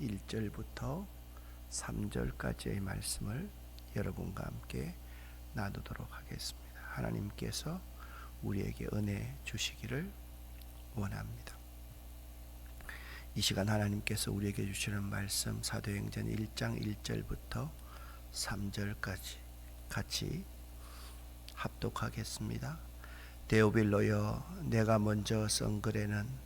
1절부터 3절까지의 말씀을 여러분과 함께 나누도록 하겠습니다. 하나님께서 우리에게 은혜 주시기를 원합니다. 이 시간 하나님께서 우리에게 주시는 말씀 사도행전 1장 1절부터 3절까지 같이 합독하겠습니다. 데오빌로여 내가 먼저 쓴 글에는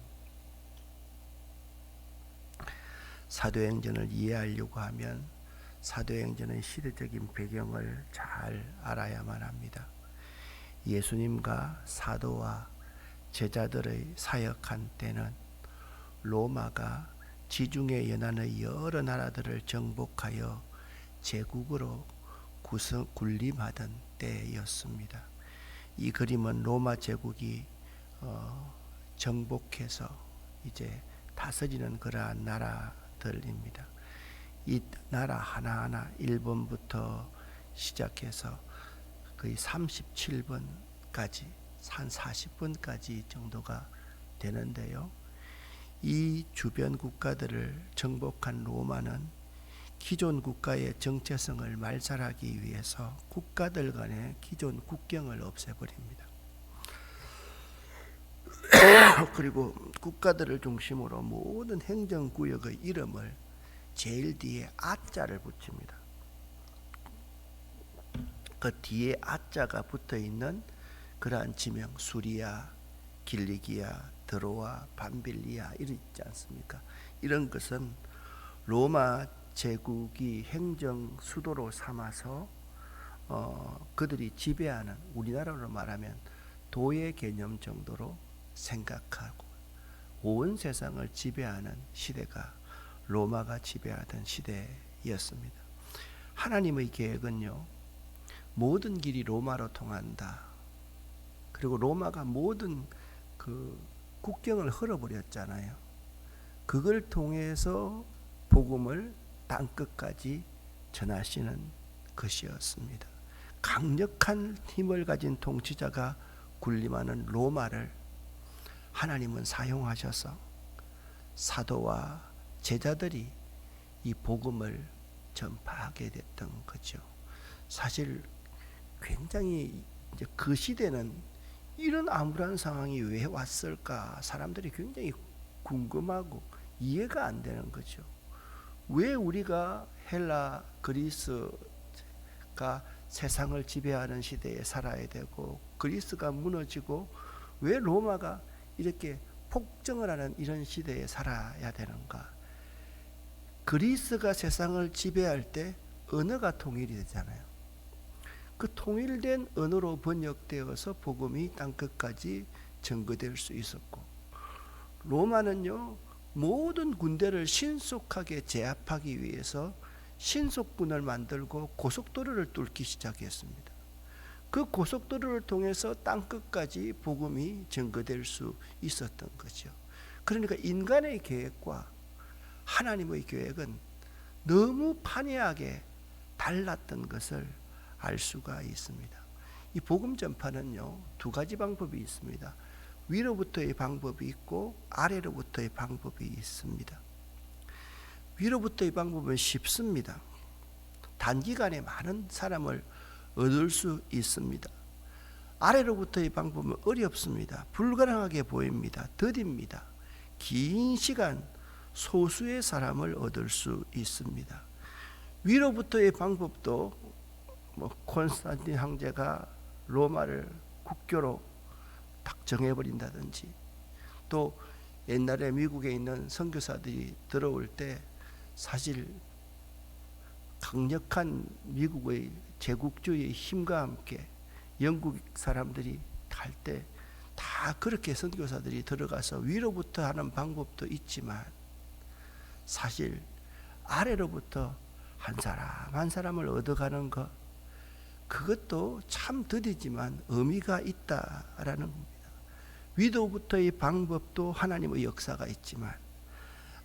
사도행전을 이해하려고 하면 사도행전의 시대적인 배경을 잘 알아야만 합니다. 예수님과 사도와 제자들의 사역한 때는 로마가 지중해 연안의 여러 나라들을 정복하여 제국으로 구성 군림하던 때였습니다. 이 그림은 로마 제국이 어, 정복해서 이제 다스리는 그러한 나라 들입니다. 이 나라 하나하나 1번부터 시작해서 거의 37번까지 한 40번까지 정도가 되는데요. 이 주변 국가들을 정복한 로마는 기존 국가의 정체성을 말살하기 위해서 국가들 간의 기존 국경을 없애버립니다. 그리고 국가들을 중심으로 모든 행정구역의 이름을 제일 뒤에 아자를 붙입니다. 그 뒤에 아자가 붙어 있는 그러한 지명 수리아, 길리기아, 드로아, 밤빌리아 이런 있지 않습니까? 이런 것은 로마 제국이 행정 수도로 삼아서 어, 그들이 지배하는 우리나라로 말하면 도의 개념 정도로 생각하고 온 세상을 지배하는 시대가 로마가 지배하던 시대였습니다. 하나님의 계획은요 모든 길이 로마로 통한다. 그리고 로마가 모든 그 국경을 흘어버렸잖아요. 그걸 통해서 복음을 땅 끝까지 전하시는 것이었습니다. 강력한 힘을 가진 통치자가 군림하는 로마를 하나님은 사용하셔서 사도와 제자들이 이 복음을 전파하게 됐던 거죠. 사실 굉장히 이제 그 시대는 이런 암울한 상황이 왜 왔을까 사람들이 굉장히 궁금하고 이해가 안 되는 거죠. 왜 우리가 헬라 그리스가 세상을 지배하는 시대에 살아야 되고 그리스가 무너지고 왜 로마가 이렇게 폭정을 하는 이런 시대에 살아야 되는가? 그리스가 세상을 지배할 때 언어가 통일이 되잖아요. 그 통일된 언어로 번역되어서 복음이 땅 끝까지 전거될 수 있었고 로마는요 모든 군대를 신속하게 제압하기 위해서 신속군을 만들고 고속도로를 뚫기 시작했습니다. 그 고속도로를 통해서 땅 끝까지 복음이 전거될 수 있었던 거죠. 그러니까 인간의 계획과 하나님의 계획은 너무 판이하게 달랐던 것을 알 수가 있습니다. 이 복음 전파는요 두 가지 방법이 있습니다. 위로부터의 방법이 있고 아래로부터의 방법이 있습니다. 위로부터의 방법은 쉽습니다. 단기간에 많은 사람을 얻을 수 있습니다. 아래로부터의 방법은 어렵습니다. 불가능하게 보입니다. 더딥니다. 긴 시간 소수의 사람을 얻을 수 있습니다. 위로부터의 방법도 뭐 콘스탄틴 황제가 로마를 국교로 딱 정해버린다든지 또 옛날에 미국에 있는 선교사들이 들어올 때 사실 강력한 미국의 제국주의의 힘과 함께 영국 사람들이 갈 때 다 그렇게 선교사들이 들어가서 위로부터 하는 방법도 있지만 사실 아래로부터 한 사람 한 사람을 얻어가는 것 그것도 참 드디지만 의미가 있다라는 겁니다. 위도부터의 방법도 하나님의 역사가 있지만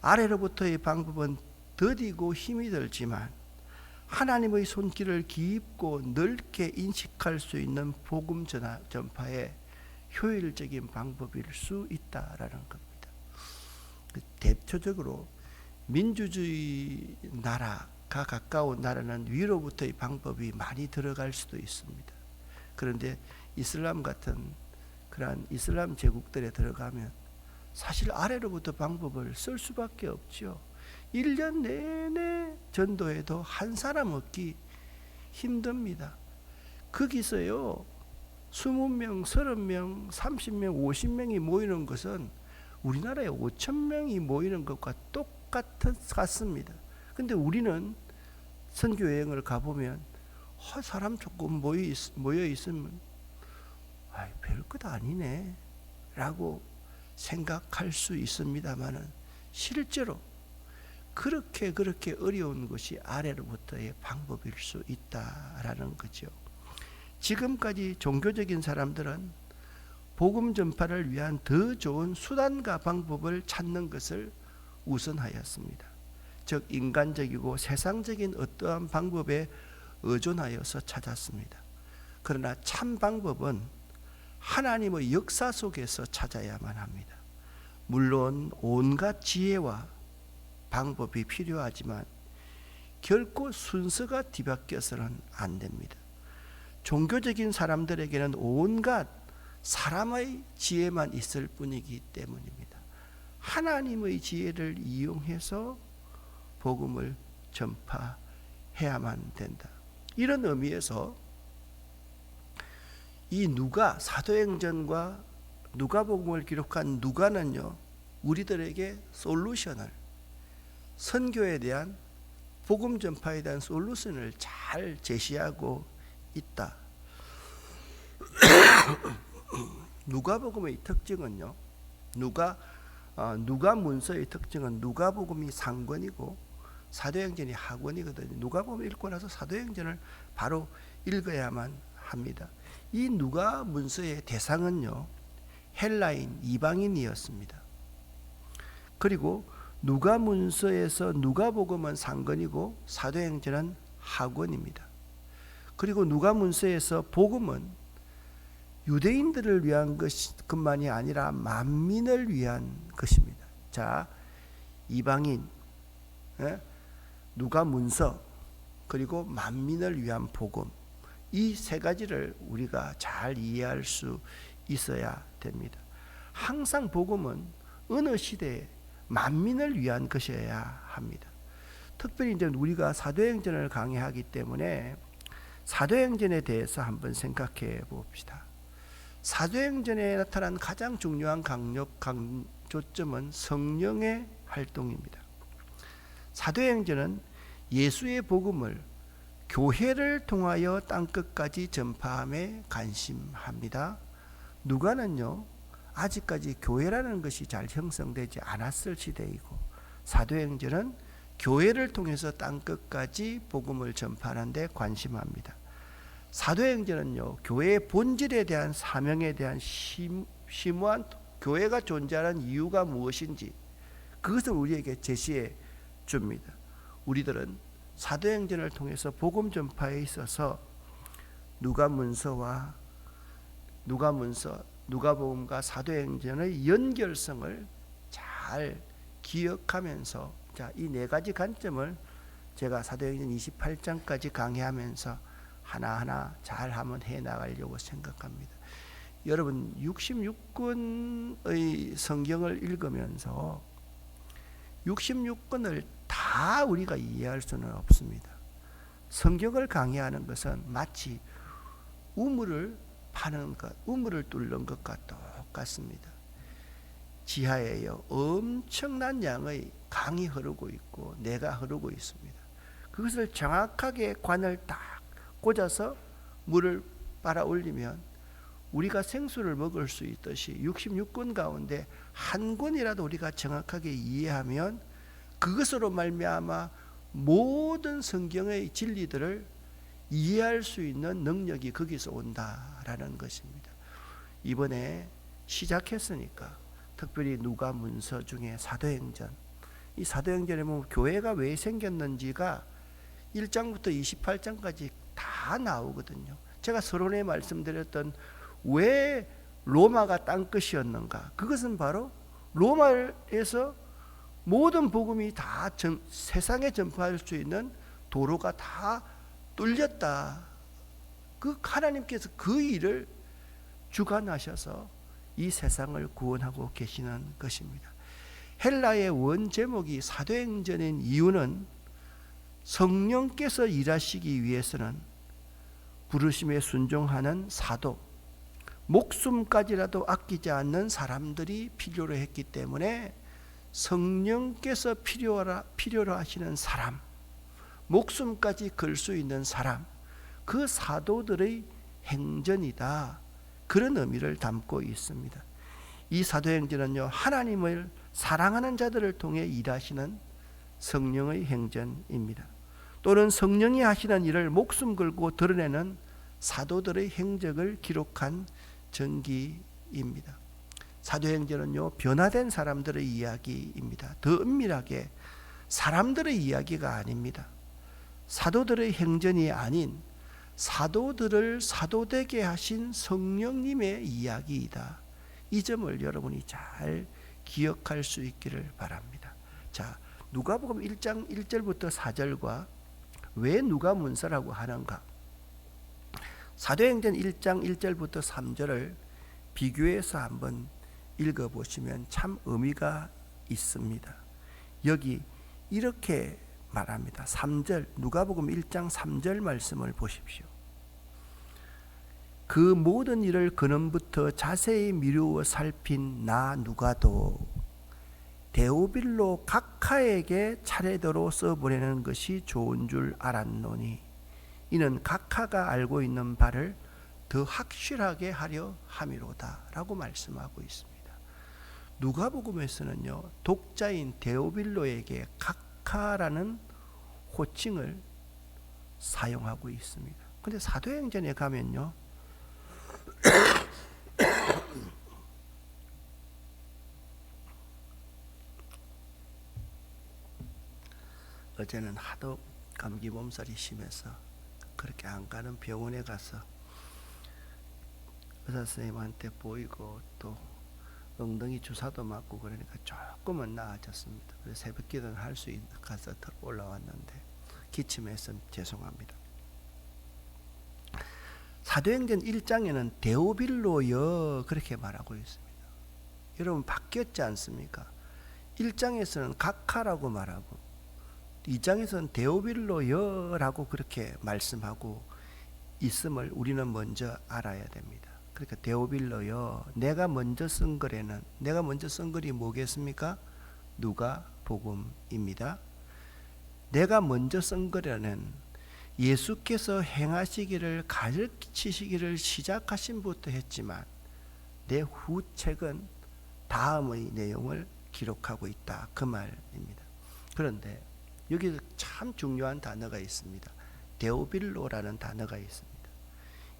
아래로부터의 방법은 더디고 힘이 들지만 하나님의 손길을 깊고 넓게 인식할 수 있는 복음 전하, 전파의 효율적인 방법일 수 있다라는 겁니다. 그 대표적으로 민주주의 나라가 가까운 나라는 위로부터의 방법이 많이 들어갈 수도 있습니다. 그런데 이슬람 같은 그러한 이슬람 제국들에 들어가면 사실 아래로부터 방법을 쓸 수밖에 없죠. 1년 내내 전도해도 한 사람 얻기 힘듭니다. 거기서요. 20명, 30명, 30명, 50명이 모이는 것은 우리나라에 5천 명이 모이는 것과 똑같은 같습니다. 근데 우리는 선교 여행을 가보면 어, 사람 조금 모여, 있, 모여 있으면 아, 별것 아니네 라고 생각할 수 있습니다만은 실제로 그렇게 그렇게 어려운 것이 아래로부터의 방법일 수 있다라는 거죠. 지금까지 종교적인 사람들은 복음 전파를 위한 더 좋은 수단과 방법을 찾는 것을 우선하였습니다. 즉 인간적이고 세상적인 어떠한 방법에 의존하여서 찾았습니다. 그러나 참 방법은 하나님의 역사 속에서 찾아야만 합니다. 물론 온갖 지혜와 방법이 필요하지만 결코 순서가 뒤바뀌어서는 안 됩니다. 종교적인 사람들에게는 온갖 사람의 지혜만 있을 뿐이기 때문입니다. 하나님의 지혜를 이용해서 복음을 전파해야만 된다. 이런 의미에서 이 누가 사도행전과 누가복음을 기록한 누가는요 우리들에게 솔루션을 선교에 대한 복음 전파에 대한 솔루션을 잘 제시하고 있다. 누가복음의 특징은요. 누가 어, 누가 문서의 특징은 누가복음이 상권이고 사도행전이 하권이거든요. 누가복음 읽고 나서 사도행전을 바로 읽어야만 합니다. 이 누가 문서의 대상은요. 헬라인 이방인이었습니다. 그리고 누가 문서에서 누가복음은 상권이고 사도행전은 하권입니다. 그리고 누가 문서에서 복음은 유대인들을 위한 것만이 아니라 만민을 위한 것입니다. 자, 이방인, 예? 누가 문서, 그리고 만민을 위한 복음. 이 세 가지를 우리가 잘 이해할 수 있어야 됩니다. 항상 복음은 어느 시대에 만민을 위한 것이어야 합니다. 특별히 이제 우리가 사도행전을 강의하기 때문에 사도행전에 대해서 한번 생각해 봅시다. 사도행전에 나타난 가장 중요한 강력 강조점은 성령의 활동입니다. 사도행전은 예수의 복음을 교회를 통하여 땅 끝까지 전파함에 관심합니다. 누가는요 아직까지 교회라는 것이 잘 형성되지 않았을 시대이고 사도행전은 교회를 통해서 땅 끝까지 복음을 전파하는 데 관심합니다. 사도행전은요. 교회의 본질에 대한 사명에 대한 심, 심오한 교회가 존재하는 이유가 무엇인지 그것을 우리에게 제시해 줍니다. 우리들은 사도행전을 통해서 복음 전파에 있어서 누가 문서와 누가 문서 누가복음과 사도행전의 연결성을 잘 기억하면서 자, 이 네 가지 관점을 제가 사도행전 28장까지 강의하면서 하나하나 잘 한번 해 나가려고 생각합니다. 여러분 66권의 성경을 읽으면서 66권을 다 우리가 이해할 수는 없습니다. 성경을 강의하는 것은 마치 우물을 파는 것, 우물을 뚫는 것과 똑같습니다. 지하에요 엄청난 양의 강이 흐르고 있고 내가 흐르고 있습니다. 그것을 정확하게 관을 딱 꽂아서 물을 빨아 올리면 우리가 생수를 먹을 수 있듯이 66권 가운데 한 권이라도 우리가 정확하게 이해하면 그것으로 말미암아 모든 성경의 진리들을 이해할 수 있는 능력이 거기서 온다라는 것입니다. 이번에 시작했으니까 특별히 누가 문서 중에 사도행전 이 사도행전에 보면 교회가 왜 생겼는지가 1장부터 28장까지 다 나오거든요. 제가 서론에 말씀드렸던 왜 로마가 땅끝이었는가? 그것은 바로 로마에서 모든 복음이 다 전, 세상에 전파할 수 있는 도로가 다 뚫렸다. 그 하나님께서 그 일을 주관하셔서 이 세상을 구원하고 계시는 것입니다. 헬라의 원 제목이 사도행전인 이유는 성령께서 일하시기 위해서는 부르심에 순종하는 사도, 목숨까지라도 아끼지 않는 사람들이 필요로 했기 때문에 성령께서 필요하라, 필요로 하시는 사람, 목숨까지 걸 수 있는 사람, 그 사도들의 행전이다. 그런 의미를 담고 있습니다. 이 사도행전은요, 하나님을 사랑하는 자들을 통해 일하시는 성령의 행전입니다. 또는 성령이 하시는 일을 목숨 걸고 드러내는 사도들의 행적을 기록한 전기입니다. 사도행전은요, 변화된 사람들의 이야기입니다. 더 은밀하게 사람들의 이야기가 아닙니다. 사도들의 행전이 아닌 사도들을 사도되게 하신 성령님의 이야기이다. 이 점을 여러분이 잘 기억할 수 있기를 바랍니다. 자, 누가복음 1장 1절부터 4절과 왜 누가 문서라고 하는가? 사도행전 1장 1절부터 3절을 비교해서 한번 읽어 보시면 참 의미가 있습니다. 여기 이렇게 말합니다. 3절 누가복음 1장 3절 말씀을 보십시오. 그 모든 일을 근원부터 자세히 미루어 살핀 나 누가도 데오빌로 각하에게 차례대로 써보내는 것이 좋은 줄 알았노니 이는 각하가 알고 있는 바를 더 확실하게 하려 함이로다라고 말씀하고 있습니다. 누가복음에서는요 독자인 데오빌로에게 각 하라는 호칭을 사용하고 있습니다. 근데 사도행전에 가면요 어제는 하도 감기 몸살이 심해서 그렇게 안 가는 병원에 가서 의사 선생님한테 보이고 또 엉덩이 주사도 맞고 그러니까 조금은 나아졌습니다. 그래서 새벽 기도는 할수 가서 올라왔는데 기침해서 죄송합니다. 사도행전 1장에는 데오빌로여 그렇게 말하고 있습니다. 여러분 바뀌었지 않습니까? 1장에서는 각하라고 말하고 2장에서는 데오빌로여라고 그렇게 말씀하고 있음을 우리는 먼저 알아야 됩니다. 그러니까 데오빌로여 내가 먼저 쓴 글에는 내가 먼저 쓴 글이 뭐겠습니까? 누가 복음입니다. 내가 먼저 쓴 글에는 예수께서 행하시기를 가르치시기를 시작하신 부터 했지만 내 후책은 다음의 내용을 기록하고 있다. 그 말입니다. 그런데 여기 참 중요한 단어가 있습니다. 데오빌로라는 단어가 있습니다.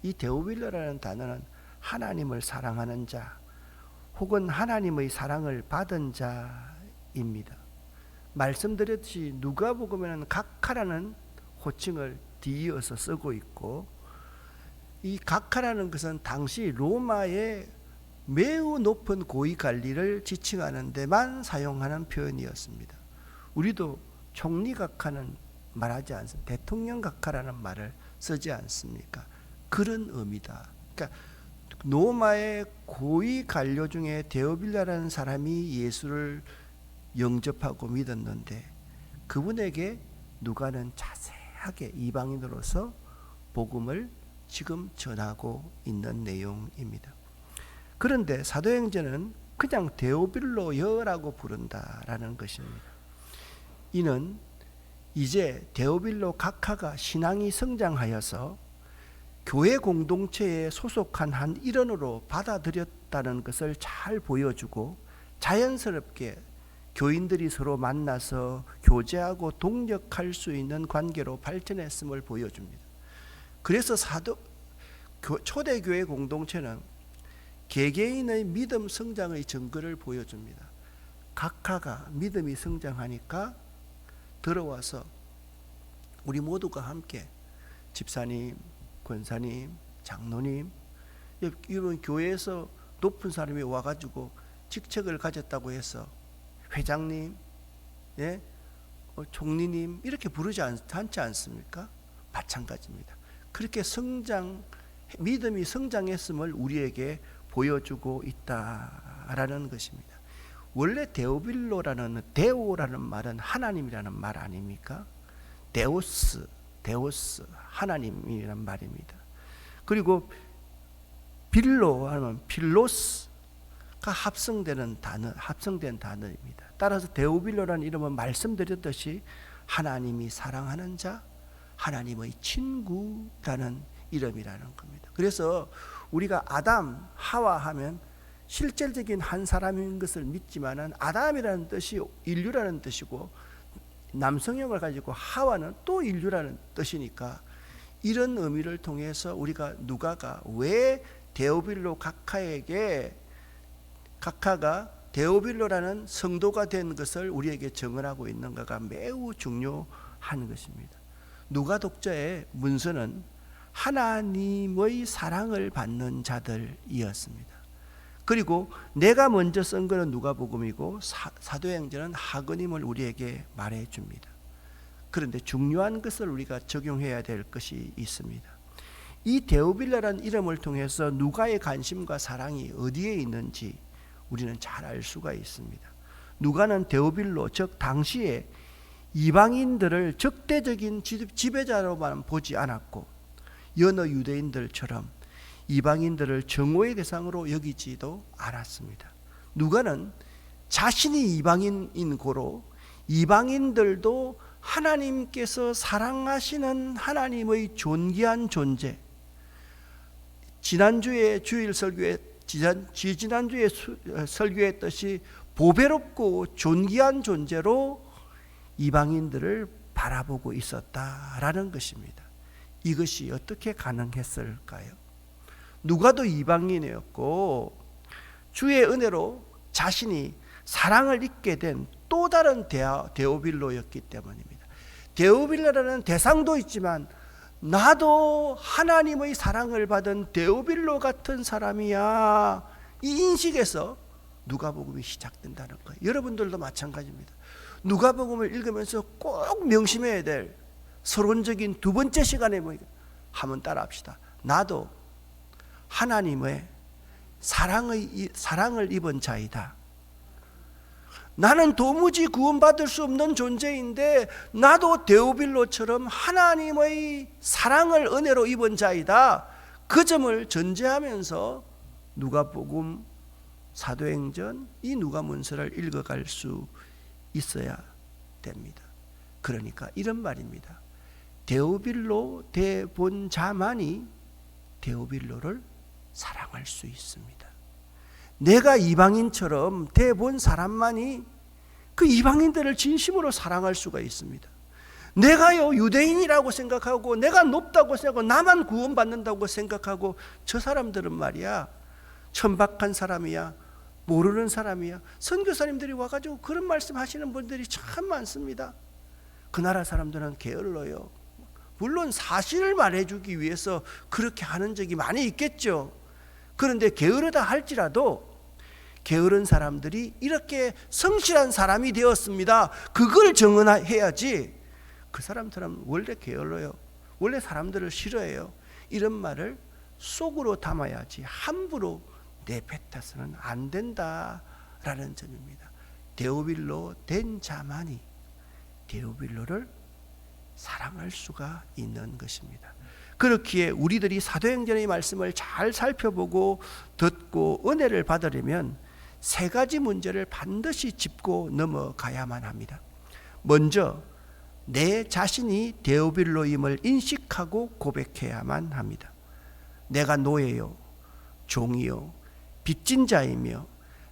이 데오빌로라는 단어는 하나님을 사랑하는 자 혹은 하나님의 사랑을 받은 자입니다. 말씀드렸듯이 누가복음에는 각하라는 호칭을 뒤이어서 쓰고 있고 이 각하라는 것은 당시 로마의 매우 높은 고위 관리를 지칭하는 데만 사용하는 표현이었습니다. 우리도 총리 각하는 말하지 않습니다. 대통령 각하라는 말을 쓰지 않습니까? 그런 의미다. 그러니까 로마의 고위 관료 중에 데오빌라라는 사람이 예수를 영접하고 믿었는데 그분에게 누가는 자세하게 이방인으로서 복음을 지금 전하고 있는 내용입니다. 그런데 사도행전은 그냥 데오빌로여라고 부른다라는 것입니다. 이는 이제 데오빌로 각하가 신앙이 성장하여서 교회 공동체에 소속한 한 일원으로 받아들였다는 것을 잘 보여주고 자연스럽게 교인들이 서로 만나서 교제하고 동력할 수 있는 관계로 발전했음을 보여줍니다. 그래서 사도 교- 초대교회 공동체는 개개인의 믿음 성장의 증거를 보여줍니다. 각하가 믿음이 성장하니까 들어와서 우리 모두가 함께 집사님, 권사님, 장로님 이런 교회에서 높은 사람이 와가지고 직책을 가졌다고 해서 회장님, 예, 어, 총리님 이렇게 부르지 않, 않지 않습니까? 마찬가지입니다. 그렇게 성장 믿음이 성장했음을 우리에게 보여주고 있다라는 것입니다. 원래 데오빌로라는 데오라는 말은 하나님이라는 말 아닙니까? 데오스, 데오스 하나님이란 말입니다. 그리고 빌로 하면 필로스가 합성되는 단어, 합성된 단어입니다. 따라서 데오빌로라는 이름은 말씀드렸듯이 하나님이 사랑하는 자, 하나님의 친구라는 이름이라는 겁니다. 그래서 우리가 아담, 하와 하면 실질적인 한 사람인 것을 믿지만은 아담이라는 뜻이 인류라는 뜻이고 남성형을 가지고 하와는 또 인류라는 뜻이니까 이런 의미를 통해서 우리가 누가가 왜 데오빌로 각하에게 각하가 데오빌로라는 성도가 된 것을 우리에게 증언하고 있는가가 매우 중요한 것입니다. 누가 독자의 문서는 하나님의 사랑을 받는 자들이었습니다. 그리고 내가 먼저 쓴 거는 누가복음이고 사, 사도행전은 하거님을 우리에게 말해 줍니다. 그런데 중요한 것을 우리가 적용해야 될 것이 있습니다. 이 데오빌라라는 이름을 통해서 누가의 관심과 사랑이 어디에 있는지 우리는 잘 알 수가 있습니다. 누가는 데오빌로 즉 당시에 이방인들을 적대적인 지배자로만 보지 않았고 여느 유대인들처럼 이방인들을 정오의 대상으로 여기지도 않았습니다. 누가는 자신이 이방인인 고로 이방인들도 하나님께서 사랑하시는 하나님의 존귀한 존재. 지난주에 주일 설교에 지난 지난주에 설교했듯이 보배롭고 존귀한 존재로 이방인들을 바라보고 있었다라는 것입니다. 이것이 어떻게 가능했을까요? 누가도 이방인이었고 주의 은혜로 자신이 사랑을 잊게 된 또 다른 데오빌로였기 때문입니다. 데오빌로라는 대상도 있지만 나도 하나님의 사랑을 받은 데오빌로 같은 사람이야. 이 인식에서 누가복음이 시작된다는 거예요. 여러분들도 마찬가지입니다. 누가복음을 읽으면서 꼭 명심해야 될 서론적인 두 번째 시간에 뭐 한번 따라합시다. 나도 하나님의 사랑의 사랑을 입은 자이다. 나는 도무지 구원받을 수 없는 존재인데 나도 데오빌로처럼 하나님의 사랑을 은혜로 입은 자이다. 그 점을 전제하면서 누가복음 사도행전 이 누가문서를 읽어갈 수 있어야 됩니다. 그러니까 이런 말입니다. 데오빌로 대본 자만이 데오빌로를 사랑할 수 있습니다. 내가 이방인처럼 대본 사람만이 그 이방인들을 진심으로 사랑할 수가 있습니다. 내가요 유대인이라고 생각하고 내가 높다고 생각하고 나만 구원받는다고 생각하고 저 사람들은 말이야 천박한 사람이야 모르는 사람이야 선교사님들이 와가지고 그런 말씀하시는 분들이 참 많습니다. 그 나라 사람들은 게을러요. 물론 사실을 말해주기 위해서 그렇게 하는 적이 많이 있겠죠. 그런데 게으르다 할지라도 게으른 사람들이 이렇게 성실한 사람이 되었습니다. 그걸 증언해야지. 그 사람처럼 원래 게을러요. 원래 사람들을 싫어해요. 이런 말을 속으로 담아야지 함부로 내뱉어서는 안 된다라는 점입니다. 데오빌로 된 자만이 데오빌로를 사랑할 수가 있는 것입니다. 그렇기에 우리들이 사도행전의 말씀을 잘 살펴보고 듣고 은혜를 받으려면 세 가지 문제를 반드시 짚고 넘어가야만 합니다. 먼저 내 자신이 데오빌로임을 인식하고 고백해야만 합니다. 내가 노예요, 종이요, 빚진 자이며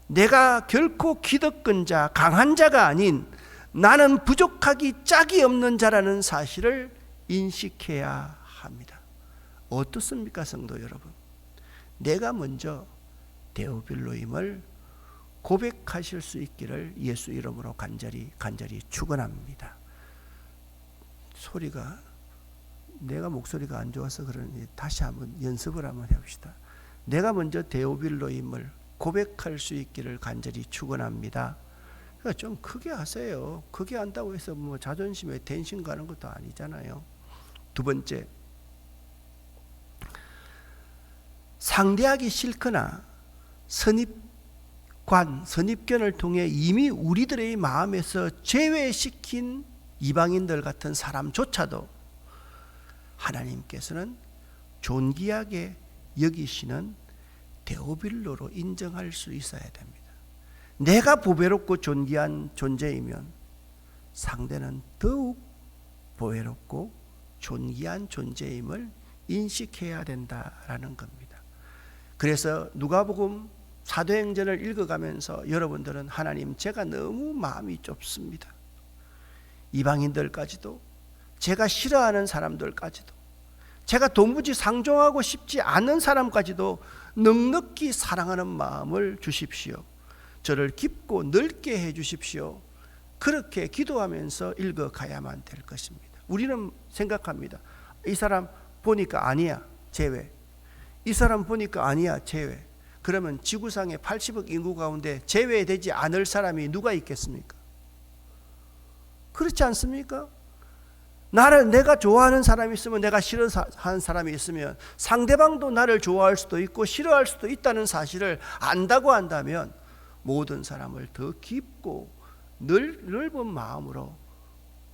내가 결코 기득권자, 강한 자가 아닌 나는 부족하기 짝이 없는 자라는 사실을 인식해야 합니다. 어떻습니까, 성도 여러분? 내가 먼저 데오빌로임을 고백하실 수 있기를 예수 이름으로 간절히 간절히 축원합니다. 소리가 내가 목소리가 안 좋아서 그러니 다시 한번 연습을 한번 해봅시다. 내가 먼저 데오빌로임을 고백할 수 있기를 간절히 축원합니다. 그러니까 좀 크게 하세요. 크게 한다고 해서 뭐 자존심에 텐션 가는 것도 아니잖아요. 두 번째, 상대하기 싫거나 선입관, 선입견을 통해 이미 우리들의 마음에서 제외시킨 이방인들 같은 사람조차도 하나님께서는 존귀하게 여기시는 데오빌로로 인정할 수 있어야 됩니다. 내가 보배롭고 존귀한 존재이면 상대는 더욱 보배롭고 존귀한 존재임을 인식해야 된다라는 겁니다. 그래서 누가복음 사도행전을 읽어가면서 여러분들은 하나님 제가 너무 마음이 좁습니다. 이방인들까지도 제가 싫어하는 사람들까지도 제가 도무지 상종하고 싶지 않은 사람까지도 넉넉히 사랑하는 마음을 주십시오. 저를 깊고 넓게 해 주십시오. 그렇게 기도하면서 읽어가야만 될 것입니다. 우리는 생각합니다. 이 사람 보니까 아니야, 제외. 이 사람 보니까 아니야, 제외. 그러면 지구상의 80억 인구 가운데 제외되지 않을 사람이 누가 있겠습니까? 그렇지 않습니까? 나를 내가 좋아하는 사람이 있으면 내가 싫어하는 사람이 있으면 상대방도 나를 좋아할 수도 있고 싫어할 수도 있다는 사실을 안다고 한다면 모든 사람을 더 깊고 넓, 넓은 마음으로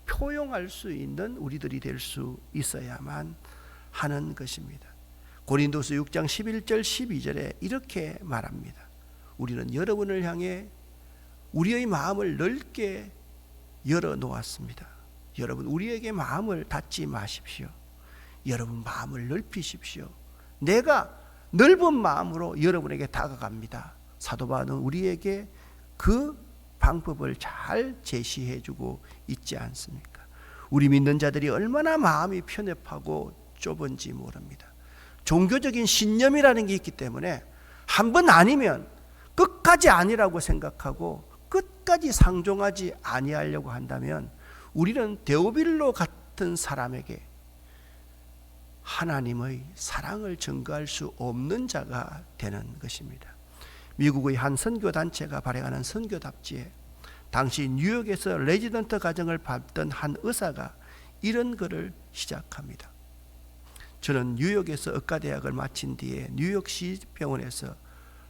표용할 수 있는 우리들이 될 수 있어야만 하는 것입니다. 고린도서 6장 11절 12절에 이렇게 말합니다. 우리는 여러분을 향해 우리의 마음을 넓게 열어 놓았습니다. 여러분 우리에게 마음을 닫지 마십시오. 여러분 마음을 넓히십시오. 내가 넓은 마음으로 여러분에게 다가갑니다. 사도 바울은 우리에게 그 방법을 잘 제시해 주고 있지 않습니까? 우리 믿는 자들이 얼마나 마음이 편협하고 좁은지 모릅니다. 종교적인 신념이라는 게 있기 때문에 한 번 아니면 끝까지 아니라고 생각하고 끝까지 상종하지 아니하려고 한다면 우리는 데오빌로 같은 사람에게 하나님의 사랑을 증거할 수 없는 자가 되는 것입니다. 미국의 한 선교 단체가 발행하는 선교 답지에 당시 뉴욕에서 레지던트 과정을 밟던 한 의사가 이런 글을 시작합니다. 저는 뉴욕에서 의과대학을 마친 뒤에 뉴욕시 병원에서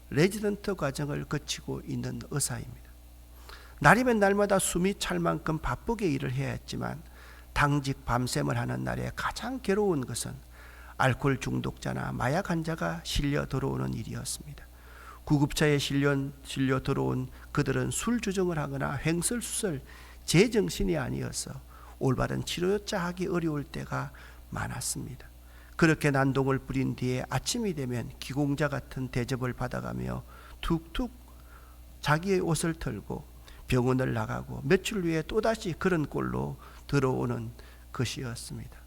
레지던트 과정을 거치고 있는 의사입니다. 날이면 날마다 숨이 찰 만큼 바쁘게 일을 해야 했지만 당직 밤샘을 하는 날에 가장 괴로운 것은 알코올 중독자나 마약 환자가 실려 들어오는 일이었습니다. 구급차에 실려, 실려 들어온 그들은 술 주정을 하거나 횡설수설 제정신이 아니어서 올바른 치료조차 하기 어려울 때가 많았습니다. 그렇게 난동을 부린 뒤에 아침이 되면 기공자 같은 대접을 받아가며 툭툭 자기의 옷을 털고 병원을 나가고 며칠 후에 또다시 그런 꼴로 들어오는 것이었습니다.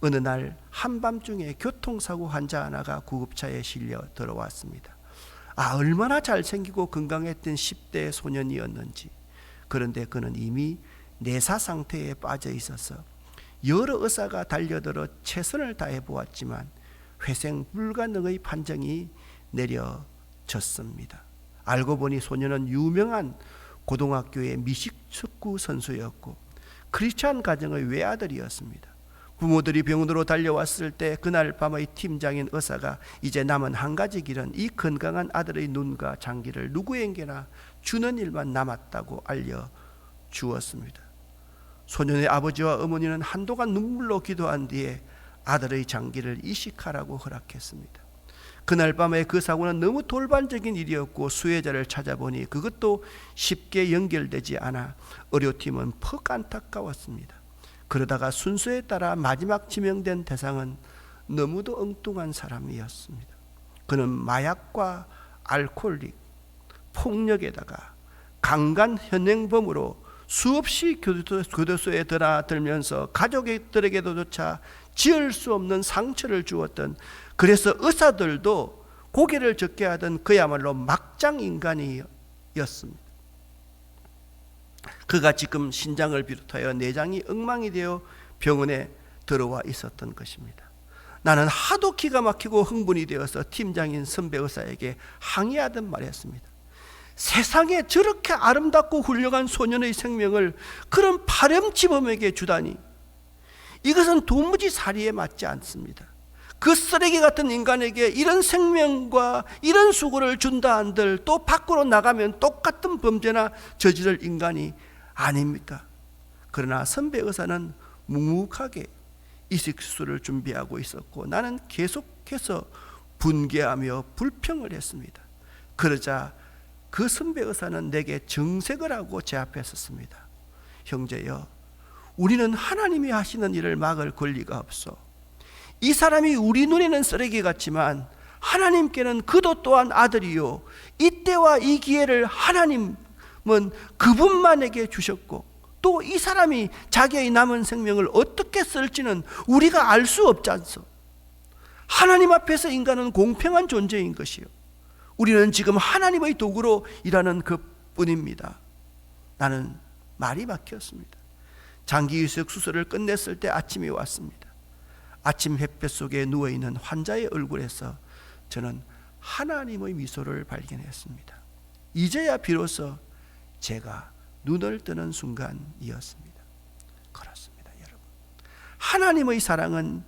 어느 날 한밤중에 교통사고 환자 하나가 구급차에 실려 들어왔습니다. 아, 얼마나 잘생기고 건강했던 10대 소년이었는지. 그런데 그는 이미 내사 상태에 빠져 있어서 여러 의사가 달려들어 최선을 다해 보았지만 회생 불가능의 판정이 내려졌습니다. 알고 보니 소년은 유명한 고등학교의 미식 축구 선수였고 크리스찬 가정의 외아들이었습니다. 부모들이 병원으로 달려왔을 때 그날 밤의 팀장인 의사가 이제 남은 한 가지 길은 이 건강한 아들의 눈과 장기를 누구에게나 주는 일만 남았다고 알려 주었습니다. 소년의 아버지와 어머니는 한동안 눈물로 기도한 뒤에 아들의 장기를 이식하라고 허락했습니다. 그날 밤에 그 사고는 너무 돌반적인 일이었고 수혜자를 찾아보니 그것도 쉽게 연결되지 않아 의료팀은 퍽 안타까웠습니다. 그러다가 순서에 따라 마지막 지명된 대상은 너무도 엉뚱한 사람이었습니다. 그는 마약과 알코올릭, 폭력에다가 강간 현행범으로 수없이 교도소, 교도소에 드나들면서 가족들에게도조차 지을 수 없는 상처를 주었던 그래서 의사들도 고개를 젓게 하던 그야말로 막장 인간이었습니다. 그가 지금 신장을 비롯하여 내장이 엉망이 되어 병원에 들어와 있었던 것입니다. 나는 하도 기가 막히고 흥분이 되어서 팀장인 선배 의사에게 항의하듯 말했습니다. 세상에 저렇게 아름답고 훌륭한 소년의 생명을 그런 파렴치범에게 주다니 이것은 도무지 사리에 맞지 않습니다. 그 쓰레기 같은 인간에게 이런 생명과 이런 수고를 준다 한들 또 밖으로 나가면 똑같은 범죄나 저지를 인간이 아닙니까? 그러나 선배 의사는 묵묵하게 이식 수술을 준비하고 있었고 나는 계속해서 분개하며 불평을 했습니다. 그러자 그 선배 의사는 내게 정색을 하고 제 앞에 섰습니다. 형제여, 우리는 하나님이 하시는 일을 막을 권리가 없어. 이 사람이 우리 눈에는 쓰레기 같지만 하나님께는 그도 또한 아들이요. 이때와 이 기회를 하나님은 그분만에게 주셨고 또 이 사람이 자기의 남은 생명을 어떻게 쓸지는 우리가 알 수 없지 않소. 하나님 앞에서 인간은 공평한 존재인 것이요. 우리는 지금 하나님의 도구로 일하는 그 뿐입니다. 나는 말이 막혔습니다. 장기 이식 수술을 끝냈을 때 아침이 왔습니다. 아침 햇볕 속에 누워 있는 환자의 얼굴에서 저는 하나님의 미소를 발견했습니다. 이제야 비로소 제가 눈을 뜨는 순간이었습니다. 그렇습니다, 여러분. 하나님의 사랑은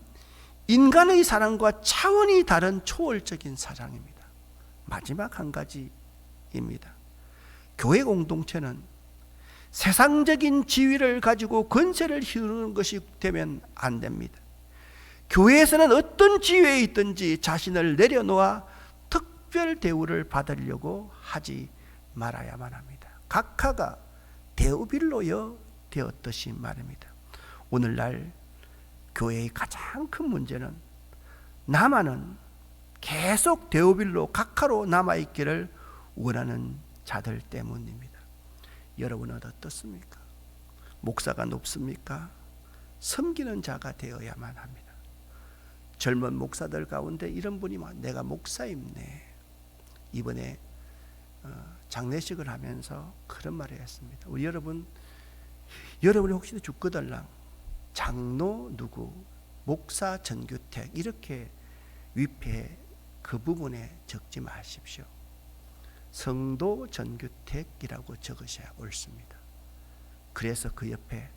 인간의 사랑과 차원이 다른 초월적인 사랑입니다. 마지막 한 가지입니다. 교회 공동체는 세상적인 지위를 가지고 권세를 휘두르는 것이 되면 안 됩니다. 교회에서는 어떤 지위에 있든지 자신을 내려놓아 특별 대우를 받으려고 하지 말아야만 합니다. 각하가 대우빌로여 되었듯이 말입니다. 오늘날 교회의 가장 큰 문제는 남아는 계속 대우빌로 각하로 남아 있기를 원하는 자들 때문입니다. 여러분은 어떻습니까? 목사가 높습니까? 섬기는 자가 되어야만 합니다. 젊은 목사들 가운데 이런 분이 많. 내가 목사입네. 이번에 어, 장례식을 하면서 그런 말을 했습니다. 우리 여러분, 여러분이 혹시 죽거들랑 장로 누구, 목사 전규택 이렇게 위패 그 부분에 적지 마십시오. 성도 전규택이라고 적으셔야 옳습니다. 그래서 그 옆에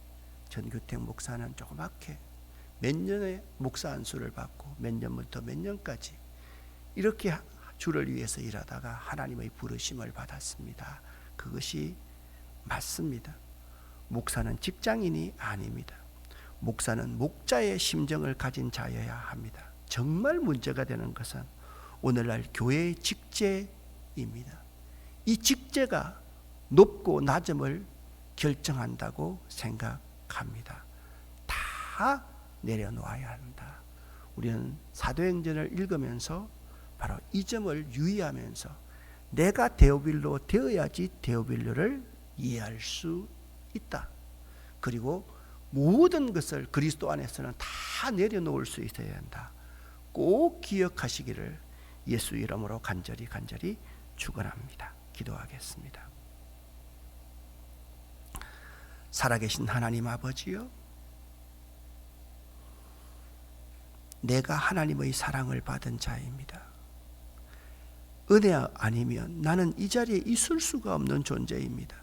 전규택 목사는 조그맣게 몇 년의 목사 안수를 받고 몇 년부터 몇 년까지 이렇게 주를 위해서 일하다가 하나님의 부르심을 받았습니다. 그것이 맞습니다. 목사는 직장인이 아닙니다. 목사는 목자의 심정을 가진 자여야 합니다. 정말 문제가 되는 것은 오늘날 교회의 직제입니다. 이 직제가 높고 낮음을 결정한다고 생각합니다. 다 내려놓아야 한다. 우리는 사도행전을 읽으면서 바로 이 점을 유의하면서 내가 데오빌로 되어야지 데오빌로를 이해할 수 있다. 그리고 모든 것을 그리스도 안에서는 다 내려놓을 수 있어야 한다. 꼭 기억하시기를 예수 이름으로 간절히 간절히 축원합니다. 기도하겠습니다. 살아계신 하나님 아버지요. 내가 하나님의 사랑을 받은 자입니다. 은혜 아니면 나는 이 자리에 있을 수가 없는 존재입니다.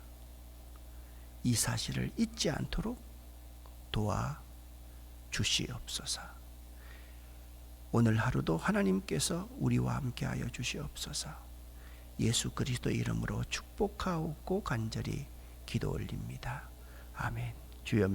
이 사실을 잊지 않도록 도와 주시옵소서. 오늘 하루도 하나님께서 우리와 함께하여 주시옵소서. 예수 그리스도 이름으로 축복하고 간절히 기도 올립니다. 아멘. 주여